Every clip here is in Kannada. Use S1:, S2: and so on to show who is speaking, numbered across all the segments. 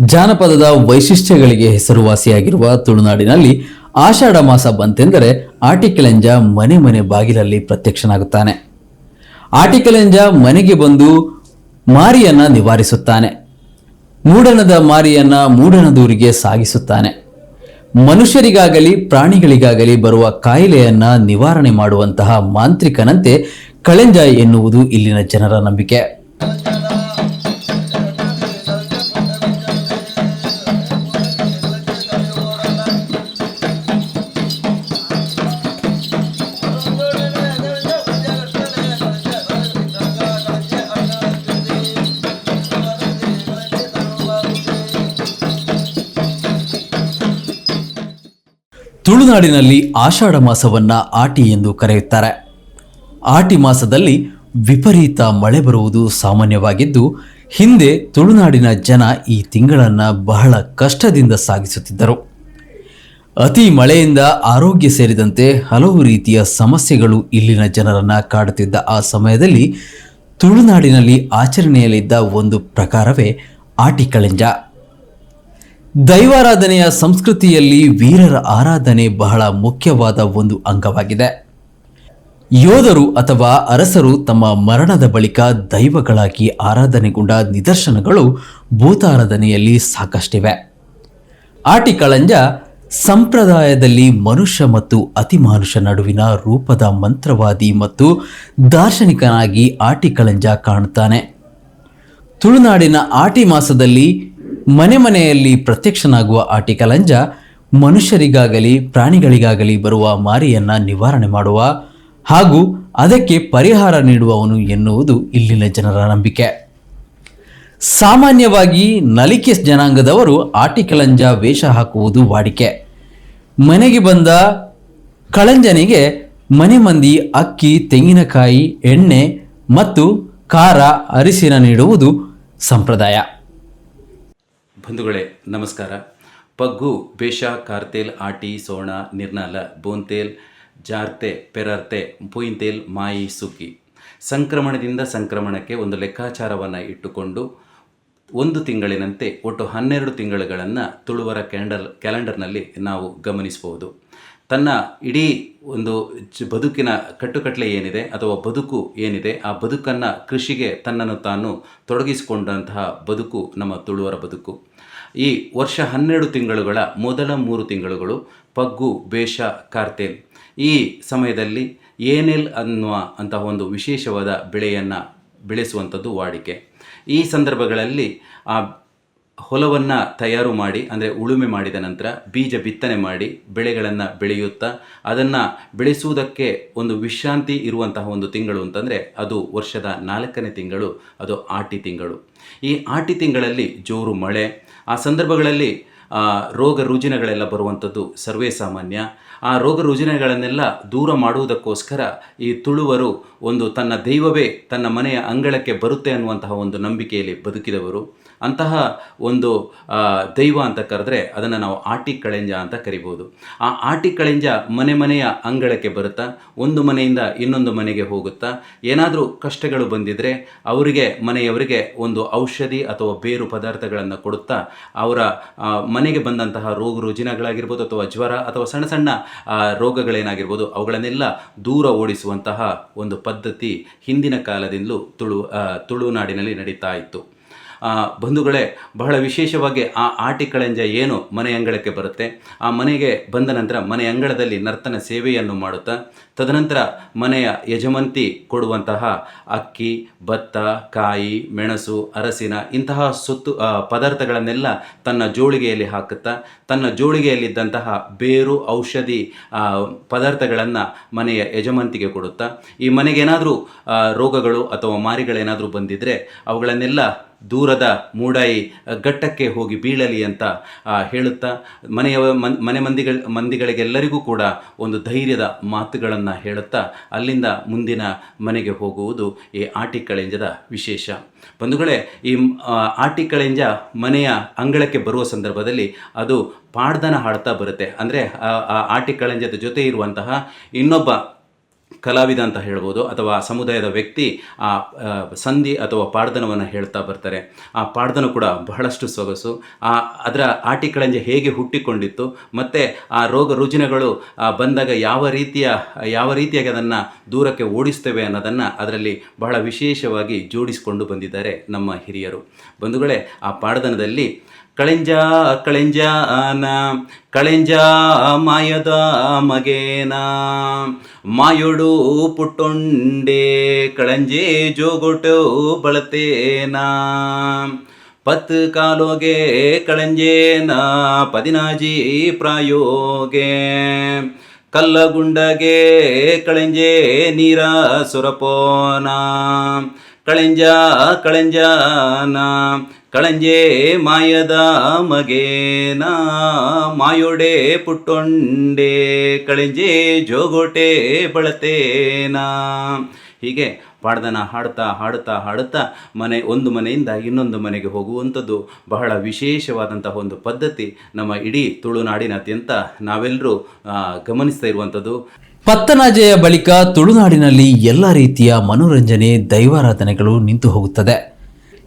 S1: ಜಾನಪದದ ವೈಶಿಷ್ಟ್ಯಗಳಿಗೆ ಹೆಸರುವಾಸಿಯಾಗಿರುವ ತುಳುನಾಡಿನಲ್ಲಿ ಆಷಾಢ ಮಾಸ ಬಂತೆಂದರೆ ಆಟಿಕೆಲೆಂಜ ಮನೆ ಮನೆ ಬಾಗಿಲಲ್ಲಿ ಪ್ರತ್ಯಕ್ಷನಾಗುತ್ತಾನೆ. ಆಟಿಕೆಲೆಂಜ ಮನೆಗೆ ಬಂದು ಮಾರಿಯನ್ನ ನಿವಾರಿಸುತ್ತಾನೆ. ಮೂಡಣದ ಮಾರಿಯನ್ನ ಮೂಡಣದೂರಿಗೆ ಸಾಗಿಸುತ್ತಾನೆ. ಮನುಷ್ಯರಿಗಾಗಲಿ ಪ್ರಾಣಿಗಳಿಗಾಗಲಿ ಬರುವ ಕಾಯಿಲೆಯನ್ನ ನಿವಾರಣೆ ಮಾಡುವಂತಹ ಮಾಂತ್ರಿಕನಂತೆ ಕಳೆಂಜ ಎನ್ನುವುದು ಇಲ್ಲಿನ ಜನರ ನಂಬಿಕೆ. ತುಳುನಾಡಿನಲ್ಲಿ ಆಷಾಢ ಮಾಸವನ್ನ ಆಟಿ ಎಂದು ಕರೆಯುತ್ತಾರೆ. ಆಟಿ ಮಾಸದಲ್ಲಿ ವಿಪರೀತ ಮಳೆ ಬರುವುದು ಸಾಮಾನ್ಯವಾಗಿದ್ದು, ಹಿಂದೆ ತುಳುನಾಡಿನ ಜನ ಈ ತಿಂಗಳನ್ನು ಬಹಳ ಕಷ್ಟದಿಂದ ಸಾಗಿಸುತ್ತಿದ್ದರು. ಅತಿ ಮಳೆಯಿಂದ ಆರೋಗ್ಯ ಸೇರಿದಂತೆ ಹಲವು ರೀತಿಯ ಸಮಸ್ಯೆಗಳು ಇಲ್ಲಿನ ಜನರನ್ನ ಕಾಡುತ್ತಿದ್ದ ಆ ಸಮಯದಲ್ಲಿ ತುಳುನಾಡಿನಲ್ಲಿ ಆಚರಣೆಯಲ್ಲಿದ್ದ ಒಂದು ಪ್ರಕಾರವೇ ಆಟಿಕಳೆಂಜ ದೈವಾರಾಧನೆಯ ಸಂಸ್ಕೃತಿಯಲ್ಲಿ ವೀರರ ಆರಾಧನೆ ಬಹಳ ಮುಖ್ಯವಾದ ಒಂದು ಅಂಗವಾಗಿದೆ. ಯೋಧರು ಅಥವಾ ಅರಸರು ತಮ್ಮ ಮರಣದ ಬಳಿಕ ದೈವಗಳಾಗಿ ಆರಾಧನೆಗೊಂಡ ನಿದರ್ಶನಗಳು ಭೂತಾರಾಧನೆಯಲ್ಲಿ ಸಾಕಷ್ಟಿವೆ. ಆಟಿಕಳಂಜ ಸಂಪ್ರದಾಯದಲ್ಲಿ ಮನುಷ್ಯ ಮತ್ತು ಅತಿಮಾನುಷ ನಡುವಿನ ರೂಪದ ಮಂತ್ರವಾದಿ ಮತ್ತು ದಾರ್ಶನಿಕನಾಗಿ ಆಟಿಕಳಂಜ ಕಾಣುತ್ತಾನೆ. ತುಳುನಾಡಿನ ಆಟಿ ಮಾಸದಲ್ಲಿ ಮನೆ ಮನೆಯಲ್ಲಿ ಪ್ರತ್ಯಕ್ಷನಾಗುವ ಆಟಿಕಲಂಜ ಮನುಷ್ಯರಿಗಾಗಲಿ, ಪ್ರಾಣಿಗಳಿಗಾಗಲಿ ಬರುವ ಮಾರಿಯನ್ನ ನಿವಾರಣೆ ಮಾಡುವ ಹಾಗೂ ಅದಕ್ಕೆ ಪರಿಹಾರ ನೀಡುವವನು ಎನ್ನುವುದು ಇಲ್ಲಿನ ಜನರ ನಂಬಿಕೆ. ಸಾಮಾನ್ಯವಾಗಿ ನಲಿಕೆ ಜನಾಂಗದವರು ಆಟಿಕಲಂಜ ವೇಷ ಹಾಕುವುದು ವಾಡಿಕೆ. ಮನೆಗೆ ಬಂದ ಕಳಂಜನಿಗೆ ಮನೆ ಮಂದಿ ಅಕ್ಕಿ, ತೆಂಗಿನಕಾಯಿ, ಎಣ್ಣೆ ಮತ್ತು ಖಾರ ಅರಿಸಿನ ನೀಡುವುದು ಸಂಪ್ರದಾಯ.
S2: ಬಂಧುಗಳೇ, ನಮಸ್ಕಾರ. ಪಗ್ಗು, ಬೇಷ, ಕಾರ್ತೇಲ್, ಆಟಿ, ಸೋಣ, ನಿರ್ನಾಲ ಬೋಂತೇಲ್ ಜಾರ್ತೆ, ಪೆರರ್ತೆ, ಪುಯಿಂತೇಲ್, ಮಾಯಿ ಸುಕ್ಕಿ ಸಂಕ್ರಮಣದಿಂದ ಸಂಕ್ರಮಣಕ್ಕೆ ಒಂದು ಲೆಕ್ಕಾಚಾರವನ್ನು ಇಟ್ಟುಕೊಂಡು ಒಂದು ತಿಂಗಳಿನಂತೆ ಒಟ್ಟು ಹನ್ನೆರಡು ತಿಂಗಳುಗಳನ್ನು ತುಳುವರ ಕ್ಯಾಂಡಲ್, ಕ್ಯಾಲೆಂಡರ್ನಲ್ಲಿ ನಾವು ಗಮನಿಸಬಹುದು. ತನ್ನ ಇಡೀ ಒಂದು ಬದುಕಿನ ಕಟ್ಟುಕಟ್ಟಲೆ ಏನಿದೆ ಅಥವಾ ಬದುಕು ಏನಿದೆ ಆ ಬದುಕನ್ನು ಕೃಷಿಗೆ ತನ್ನನ್ನು ತಾನು ತೊಡಗಿಸಿಕೊಂಡಂತಹ ಬದುಕು ನಮ್ಮ ತುಳುವರ ಬದುಕು. ಈ ವರ್ಷ ಹನ್ನೆರಡು ತಿಂಗಳುಗಳ ಮೊದಲ ಮೂರು ತಿಂಗಳುಗಳು ಪಗ್ಗು, ಬೇಷ ಕಾರ್ತೇನ್ ಈ ಸಮಯದಲ್ಲಿ ಏನೆಲ್ ಅನ್ನುವ ಅಂತಹ ಒಂದು ವಿಶೇಷವಾದ ಬೆಳೆಯನ್ನು ಬೆಳೆಸುವಂಥದ್ದು ವಾಡಿಕೆ. ಈ ಸಂದರ್ಭಗಳಲ್ಲಿ ಆ ಹೊಲವನ್ನು ತಯಾರು ಮಾಡಿ, ಅಂದರೆ ಉಳುಮೆ ಮಾಡಿದ ನಂತರ ಬೀಜ ಬಿತ್ತನೆ ಮಾಡಿ ಬೆಳೆಗಳನ್ನು ಬೆಳೆಯುತ್ತಾ, ಅದನ್ನು ಬೆಳೆಸುವುದಕ್ಕೆ ಒಂದು ವಿಶ್ರಾಂತಿ ಇರುವಂತಹ ಒಂದು ತಿಂಗಳು ಅಂತಂದರೆ ಅದು ವರ್ಷದ ನಾಲ್ಕನೇ ತಿಂಗಳು, ಅದು ಆಟಿ ತಿಂಗಳು. ಈ ಆಟಿ ತಿಂಗಳಲ್ಲಿ ಜೋರು ಮಳೆ. ಆ ಸಂದರ್ಭಗಳಲ್ಲಿ ರೋಗ ರುಜಿನಗಳೆಲ್ಲ ಬರುವಂಥದ್ದು ಸರ್ವೇ ಸಾಮಾನ್ಯ. ಆ ರೋಗ ರುಜಿನಗಳನ್ನೆಲ್ಲ ದೂರ ಮಾಡುವುದಕ್ಕೋಸ್ಕರ ಈ ತುಳುವರು ಒಂದು ತನ್ನ ದೈವವೇ ತನ್ನ ಮನೆಯ ಅಂಗಳಕ್ಕೆ ಬರುತ್ತೆ ಅನ್ನುವಂತಹ ಒಂದು ನಂಬಿಕೆಯಲ್ಲಿ ಬದುಕಿದವರು. ಅಂತಹ ಒಂದು ದೈವ ಅಂತ ಕರೆದ್ರೆ ಅದನ್ನು ನಾವು ಆಟಿ ಕಳೆಂಜ ಅಂತ ಕರಿಬೋದು. ಆ ಆಟಿ ಕಳೆಂಜ ಮನೆ ಮನೆಯ ಅಂಗಳಕ್ಕೆ ಬರುತ್ತಾ, ಒಂದು ಮನೆಯಿಂದ ಇನ್ನೊಂದು ಮನೆಗೆ ಹೋಗುತ್ತಾ, ಏನಾದರೂ ಕಷ್ಟಗಳು ಬಂದಿದ್ರೆ ಅವರಿಗೆ ಮನೆಯವರಿಗೆ ಒಂದು ಔಷಧಿ ಅಥವಾ ಬೇರು ಪದಾರ್ಥಗಳನ್ನು ಕೊಡುತ್ತಾ, ಅವರ ಮನೆಗೆ ಬಂದಂತಹ ರೋಗ ರುಜಿನಗಳಾಗಿರ್ಬೋದು ಅಥವಾ ಜ್ವರ ಅಥವಾ ಸಣ್ಣ ಸಣ್ಣ ರೋಗಗಳೇನಾಗಿರ್ಬೋದು ಅವುಗಳನ್ನೆಲ್ಲ ದೂರ ಓಡಿಸುವಂತಹ ಒಂದು ಪದ್ಧತಿ ಹಿಂದಿನ ಕಾಲದಿಂದಲೂ ತುಳು ತುಳುನಾಡಿನಲ್ಲಿ ನಡೀತಾ ಇತ್ತು. ಬಂಧುಗಳೇ, ಬಹಳ ವಿಶೇಷವಾಗಿ ಆ ಆಟಿ ಕಳೆಂಜ ಏನು ಮನೆ ಅಂಗಳಕ್ಕೆ ಬರುತ್ತೆ? ಆ ಮನೆಗೆ ಬಂದ ನಂತರ ಮನೆ ಅಂಗಳದಲ್ಲಿ ನರ್ತನ ಸೇವೆಯನ್ನು ಮಾಡುತ್ತಾ, ತದನಂತರ ಮನೆಯ ಯಜಮಂತಿ ಕೊಡುವಂತಹ ಅಕ್ಕಿ, ಭತ್ತ, ಕಾಯಿ, ಮೆಣಸು, ಅರಸಿನ ಇಂತಹ ಸೊತ್ತು ಪದಾರ್ಥಗಳನ್ನೆಲ್ಲ ತನ್ನ ಜೋಳಿಗೆಯಲ್ಲಿ ಹಾಕುತ್ತಾ, ತನ್ನ ಜೋಳಿಗೆಯಲ್ಲಿದ್ದಂತಹ ಬೇರು, ಔಷಧಿ ಪದಾರ್ಥಗಳನ್ನು ಮನೆಯ ಯಜಮಂತಿಗೆ ಕೊಡುತ್ತಾ, ಈ ಮನೆಗೇನಾದರೂ ರೋಗಗಳು ಅಥವಾ ಮಾರಿಗಳೇನಾದರೂ ಬಂದಿದ್ದರೆ ಅವುಗಳನ್ನೆಲ್ಲ ದೂರದ ಮೂಡಾಯಿ ಘಟ್ಟಕ್ಕೆ ಹೋಗಿ ಬೀಳಲಿ ಅಂತ ಹೇಳುತ್ತಾ ಮನೆಯ ಮನ್- ಮಂದಿಗಳ, ಮಂದಿಗಳಿಗೆಲ್ಲರಿಗೂ ಕೂಡ ಒಂದು ಧೈರ್ಯದ ಮಾತುಗಳನ್ನು ಹೇಳುತ್ತಾ, ಅಲ್ಲಿಂದ ಮುಂದಿನ ಮನೆಗೆ ಹೋಗುವುದು ಈ ಆಟಿ ಕಳೆಂಜದ ವಿಶೇಷ. ಬಂಧುಗಳೇ, ಈ ಆಟಿಕಳೆಂಜ ಮನೆಯ ಅಂಗಳಕ್ಕೆ ಬರುವ ಸಂದರ್ಭದಲ್ಲಿ ಅದು ಪಾಡ್ದನ ಹಾಡ್ತಾ ಬರುತ್ತೆ. ಅಂದರೆ, ಆ ಆಟಿ ಕಳೆಂಜದ ಜೊತೆ ಇರುವಂತಹ ಇನ್ನೊಬ್ಬ ಕಲಾವಿದ ಅಂತ ಹೇಳ್ಬೋದು ಅಥವಾ ಸಮುದಾಯದ ವ್ಯಕ್ತಿ ಆ ಸಂಧಿ ಅಥವಾ ಪಾಡ್ದನವನ್ನು ಹೇಳ್ತಾ ಬರ್ತಾರೆ. ಆ ಪಾಡ್ದನ ಕೂಡ ಬಹಳಷ್ಟು ಸೊಗಸು. ಆ, ಅದರ ಆಟಿಕಳಂಜೆ ಹೇಗೆ ಹುಟ್ಟಿಕೊಂಡಿತ್ತು, ಮತ್ತು ಆ ರೋಗ ರುಜಿನಗಳು ಬಂದಾಗ ಯಾವ ರೀತಿಯ, ಯಾವ ರೀತಿಯಾಗಿ ಅದನ್ನು ದೂರಕ್ಕೆ ಓಡಿಸ್ತೇವೆ ಅನ್ನೋದನ್ನು ಅದರಲ್ಲಿ ಬಹಳ ವಿಶೇಷವಾಗಿ ಜೋಡಿಸಿಕೊಂಡು ಬಂದಿದ್ದಾರೆ ನಮ್ಮ ಹಿರಿಯರು. ಬಂಧುಗಳೇ, ಆ ಪಾಡ್ದನದಲ್ಲಿ ಕಳೆಂಜ ಕಳೆಂಜ ನ ಕಳೆಂಜ, ಮಾಯದ ಮಗೇನ. ಮಾಯೊಡು ಪುಟ್ಟೊಂಡೆ, ಕಳಂಜೆ ಜೋಗೊಟ್ಟು ಬಳತೇನ. ಪತ್ ಕಾಲೋಗೆ ಕಳಂಜೇನ, ಪದಿನಾಜಿ ಪ್ರಾಯೋಗೆ. ಕಲ್ಲಗುಂಡಗೆ ಕಳೆಂಜೆ ನೀರ ಸುರಪೋನ. ಕಳೆಂಜ, ಕಳೆಂಜನ ಕಳಂಜೆ ಮಾಯದ ಮಗೇನ ಮಾಯೊಡೆ ಪುಟ್ಟೊಂಡೆ, ಕಳಂಜೆ ಜೋಗೋಟೆ ಬಳತೇನ ಹೀಗೆ ಪಾಡ್ದನ ಹಾಡ್ತಾ ಹಾಡುತ್ತಾ ಹಾಡುತ್ತಾ ಮನೆ ಒಂದು ಮನೆಯಿಂದ ಇನ್ನೊಂದು ಮನೆಗೆ ಹೋಗುವಂಥದ್ದು ಬಹಳ ವಿಶೇಷವಾದಂತಹ ಒಂದು ಪದ್ಧತಿ ನಮ್ಮ ಇಡೀ ತುಳುನಾಡಿನಾದ್ಯಂತ ನಾವೆಲ್ಲರೂ ಗಮನಿಸ್ತಾ ಇರುವಂಥದ್ದು.
S1: ಪತ್ತನಾಜೆಯ ಬಳಿಕ ತುಳುನಾಡಿನಲ್ಲಿ ಎಲ್ಲ ರೀತಿಯ ಮನೋರಂಜನೆ, ದೈವಾರಾಧನೆಗಳು ನಿಂತು ಹೋಗುತ್ತದೆ.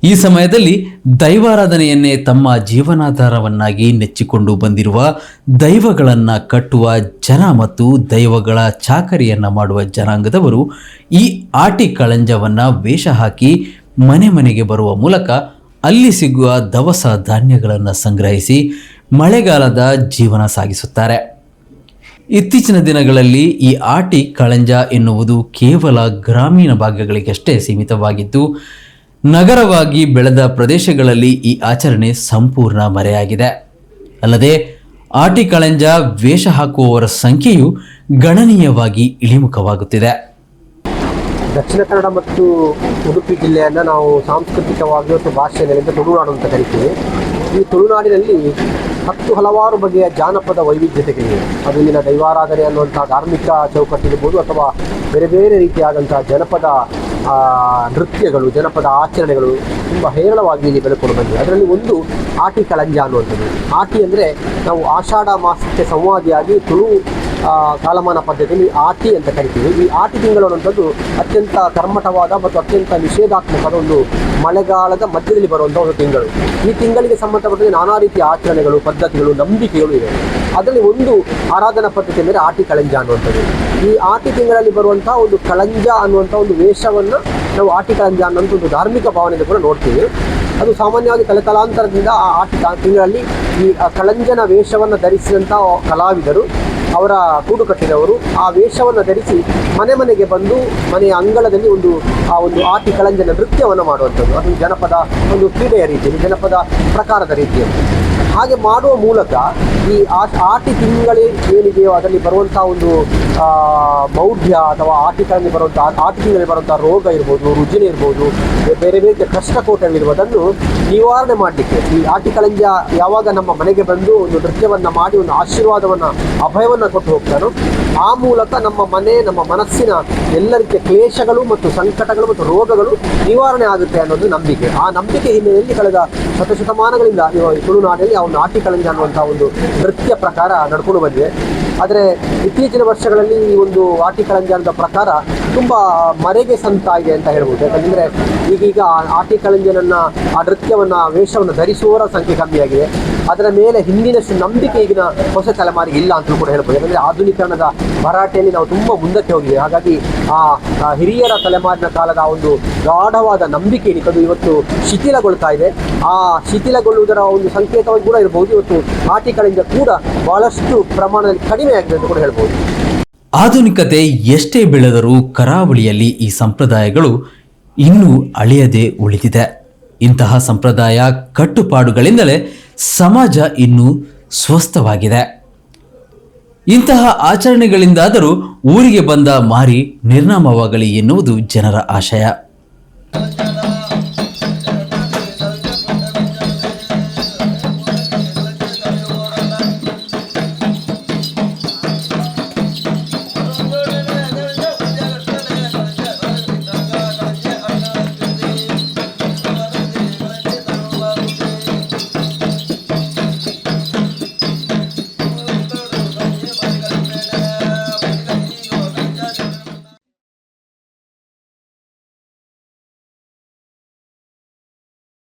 S1: ಈ ಸಮಯದಲ್ಲಿ ದೈವಾರಾಧನೆಯನ್ನೇ ತಮ್ಮ ಜೀವನಾಧಾರವನ್ನಾಗಿ ನೆಚ್ಚಿಕೊಂಡು ಬಂದಿರುವ ದೈವಗಳನ್ನು ಕಟ್ಟುವ ಜನ ಮತ್ತು ದೈವಗಳ ಚಾಕರಿಯನ್ನು ಮಾಡುವ ಜನಾಂಗದವರು ಈ ಆಟಿ ಕಳಂಜವನ್ನು ವೇಷ ಹಾಕಿ ಮನೆ ಮನೆಗೆ ಬರುವ ಮೂಲಕ ಅಲ್ಲಿ ಸಿಗುವ ದವಸ ಧಾನ್ಯಗಳನ್ನು ಸಂಗ್ರಹಿಸಿ ಮಳೆಗಾಲದ ಜೀವನ ಸಾಗಿಸುತ್ತಾರೆ. ಇತ್ತೀಚಿನ ದಿನಗಳಲ್ಲಿ ಈ ಆಟಿ ಕಳಂಜ ಎನ್ನುವುದು ಕೇವಲ ಗ್ರಾಮೀಣ ಭಾಗಗಳಿಗಷ್ಟೇ ಸೀಮಿತವಾಗಿದ್ದು ನಗರವಾಗಿ ಬೆಳೆದ ಪ್ರದೇಶಗಳಲ್ಲಿ ಈ ಆಚರಣೆ ಸಂಪೂರ್ಣ ಮರೆಯಾಗಿದೆ. ಅಲ್ಲದೆ, ಆಟಿ ಕಳಂಜ ವೇಷ ಹಾಕುವವರ ಸಂಖ್ಯೆಯು ಗಣನೀಯವಾಗಿ ಇಳಿಮುಖವಾಗುತ್ತಿದೆ.
S3: ದಕ್ಷಿಣ ಕನ್ನಡ ಮತ್ತು ಉಡುಪಿ ಜಿಲ್ಲೆಯನ್ನು ನಾವು ಸಾಂಸ್ಕೃತಿಕವಾಗಿ ಮತ್ತು ಭಾಷೆಗಳಿಂದ ತುಳುನಾಡು ಅಂತ ಕರಿತೀವಿ. ಈ ತುಳುನಾಡಿನಲ್ಲಿ ಹತ್ತು ಹಲವಾರು ಬಗೆಯ ಜಾನಪದ ವೈವಿಧ್ಯತೆಗಳಿವೆ ಅದು ಇಲ್ಲಿನ ದೈವಾರಾಧನೆ ಅನ್ನುವಂಥ ಧಾರ್ಮಿಕ ಚೌಕಟ್ಟಿರ್ಬೋದು ಅಥವಾ ಬೇರೆ ಬೇರೆ ರೀತಿಯಾದಂಥ ಜನಪದ ನೃತ್ಯಗಳು, ಜನಪದ ಆಚರಣೆಗಳು ತುಂಬ ಹೇರಳವಾಗಿ ಇಲ್ಲಿ ಬೆಳಕೊಂಡು ಬಂದಿವೆ ಅದರಲ್ಲಿ ಒಂದು ಆಟಿ ಕಳಂಜ ಅನ್ನುವಂಥದ್ದು. ಆಟಿ ಅಂದರೆ ನಾವು ಆಷಾಢ ಮಾಸಕ್ಕೆ ಸಂವಾದಿಯಾಗಿ ತುಳು ಕಾಲಮಾನ ಪದ್ಧತಿಯಲ್ಲಿ ಆಟಿ ಅಂತ ಕರಿತೀವಿ. ಈ ಆಟಿ ತಿಂಗಳು ಅನ್ನುವಂಥದ್ದು ಅತ್ಯಂತ ಕರ್ಮಠವಾದ ಮತ್ತು ಅತ್ಯಂತ ನಿಷೇಧಾತ್ಮಕವಾದ ಒಂದು ಮಳೆಗಾಲದ ಮಧ್ಯದಲ್ಲಿ ಬರುವಂಥ ಒಂದು ತಿಂಗಳು. ಈ ತಿಂಗಳಿಗೆ ಸಂಬಂಧಪಟ್ಟಂತೆ ನಾನಾ ರೀತಿಯ ಆಚರಣೆಗಳು, ಪದ್ಧತಿಗಳು, ನಂಬಿಕೆಗಳು ಇವೆ. ಅದರಲ್ಲಿ ಒಂದು ಆರಾಧನಾ ಪದ್ಧತಿ ಅಂದರೆ ಆಟಿ ಕಳಂಜ ಅನ್ನುವಂಥದ್ದು. ಈ ಆಟಿ ತಿಂಗಳಲ್ಲಿ ಬರುವಂತಹ ಒಂದು ಕಳಂಜ ಅನ್ನುವಂಥ ಒಂದು ವೇಷವನ್ನು ನಾವು ಆಟಿ ಕಳಂಜ ಅನ್ನೋಂಥ ಒಂದು ಧಾರ್ಮಿಕ ಭಾವನೆಯಿಂದ ಕೂಡ ನೋಡ್ತೀವಿ. ಅದು ಸಾಮಾನ್ಯವಾಗಿ ತಲೆತಲಾಂತರದಿಂದ ಆ ಆಟಿ ತಿಂಗಳಲ್ಲಿ ಈ ಕಳಂಜನ ವೇಷವನ್ನು ಧರಿಸಿದಂಥ ಕಲಾವಿದರು ಅವರ ಕೂಡು ಕಟ್ಟಿದವರು. ಆ ವೇಷವನ್ನು ಧರಿಸಿ ಮನೆ ಮನೆಗೆ ಬಂದು ಮನೆಯ ಅಂಗಳದಲ್ಲಿ ಒಂದು, ಆ ಒಂದು ಆಟಿ ಕಳಂಜನ ನೃತ್ಯವನ್ನು ಮಾಡುವಂಥದ್ದು. ಅದು ಜನಪದ ಒಂದು ಕ್ರೀಡೆಯ ರೀತಿಯಲ್ಲಿ, ಜನಪದ ಪ್ರಕಾರದ ರೀತಿಯಲ್ಲಿ. ಹಾಗೆ ಮಾಡುವ ಮೂಲಕ ಈ ಆಟಿ ತಿಂಗಳೇ ಏನಿದೆಯೋ ಅದರಲ್ಲಿ ಬರುವಂತಹ ಒಂದು ಮೌಢ್ಯ ಅಥವಾ ಆಟಿಗಳಲ್ಲಿ ಬರುವಂಥ ಆಟಿಕೆಯಲ್ಲಿ ಬರುವಂಥ ರೋಗ ಇರ್ಬೋದು, ರುಜಿನ ಇರ್ಬೋದು, ಬೇರೆ ಬೇರೆ ಕಷ್ಟಕೋಟಗಳಿರುವುದನ್ನು ನಿವಾರಣೆ ಮಾಡಲಿಕ್ಕೆ. ಈ ಆಟಿಕಳಂಜ ಯಾವಾಗ ನಮ್ಮ ಮನೆಗೆ ಬಂದು ಒಂದು ನೃತ್ಯವನ್ನು ಮಾಡಿ, ಒಂದು ಆಶೀರ್ವಾದವನ್ನು, ಅಭಯವನ್ನು ಕೊಟ್ಟು ಹೋಗ್ತಾರೋ ಆ ಮೂಲಕ ನಮ್ಮ ಮನೆ, ನಮ್ಮ ಮನಸ್ಸಿನ ಎಲ್ಲ ರೀತಿಯ ಕ್ಲೇಶಗಳು ಮತ್ತು ಸಂಕಟಗಳು ಮತ್ತು ರೋಗಗಳು ನಿವಾರಣೆ ಆಗುತ್ತೆ ಅನ್ನೋದು ನಂಬಿಕೆ. ಆ ನಂಬಿಕೆ ಹಿನ್ನೆಲೆಯಲ್ಲಿ ಕಳೆದ ಶತಶತಮಾನಗಳಿಂದ ತುಳುನಾಡಿನಲ್ಲಿ ಆ ಒಂದು ಆಟಿಕಳಂಜ ಅನ್ನುವಂಥ ಒಂದು ನೃತ್ಯ ಪ್ರಕಾರ ನಡ್ಕೊಂಡು ಬಂದಿದೆ. ಆದರೆ ಇತ್ತೀಚಿನ ವರ್ಷಗಳಲ್ಲಿ ಈ ಒಂದು ಆಟಿಕಳಂಜ ಅಂತ ಪ್ರಕಾರ ತುಂಬ ಮರೆಗೆ ಸಂತಾಗಿದೆ ಅಂತ ಹೇಳ್ಬೋದು. ಯಾಕಂದರೆ ಈಗೀಗ ಆ ಆಟಿ ಕಳಂಜನನ್ನ, ಆ ನೃತ್ಯವನ್ನು, ವೇಷವನ್ನು ಧರಿಸುವವರ ಸಂಖ್ಯೆ ಕಮ್ಮಿಯಾಗಿದೆ ಅದರ ಮೇಲೆ ಹಿಂದಿನಷ್ಟು ನಂಬಿಕೆ ಈಗಿನ ಹೊಸ ತಲೆಮಾರಿಗೆ ಇಲ್ಲ ಅಂತಲೂ ಕೂಡ ಹೇಳ್ಬೋದು. ಯಾಕಂದರೆ ಆಧುನೀಕರಣದ ಭರಾಟೆಯಲ್ಲಿ ನಾವು ತುಂಬ ಮುಂದಕ್ಕೆ ಹೋಗಿದ್ದೇವೆ. ಹಾಗಾಗಿ ಆ ಹಿರಿಯರ ತಲೆಮಾರಿನ ಕಾಲದ ಒಂದು ಗಾಢವಾದ ನಂಬಿಕೆ ಏನಿತ್ತು ಇವತ್ತು ಶಿಥಿಲಗೊಳ್ತಾ ಇದೆ. ಆ ಶಿಥಿಲಗೊಳ್ಳುವುದರ ಒಂದು ಸಂಕೇತವಾಗಿ ಕೂಡ ಇರಬಹುದು ಇವತ್ತು ಆಟಿಕಳಿಂದ ಕೂಡ ಬಹಳಷ್ಟು ಪ್ರಮಾಣದಲ್ಲಿ ಕಡಿಮೆ ಆಗಿದೆ ಅಂತ ಕೂಡ ಹೇಳ್ಬೋದು.
S1: ಆಧುನಿಕತೆ ಎಷ್ಟೇ ಬೆಳೆದರೂ ಕರಾವಳಿಯಲ್ಲಿ ಈ ಸಂಪ್ರದಾಯಗಳು ಇನ್ನೂ ಅಳಿಯದೆ ಉಳಿದಿದೆ. ಇಂತಹ ಸಂಪ್ರದಾಯ ಕಟ್ಟುಪಾಡುಗಳಿಂದಲೇ ಸಮಾಜ ಇನ್ನೂ ಸ್ವಸ್ಥವಾಗಿದೆ. ಇಂತಹ ಆಚರಣೆಗಳಿಂದಾದರೂ ಊರಿಗೆ ಬಂದ ಮಾರಿ ನಿರ್ನಾಮವಾಗಲಿ ಎನ್ನುವುದು ಜನರ ಆಶಯ.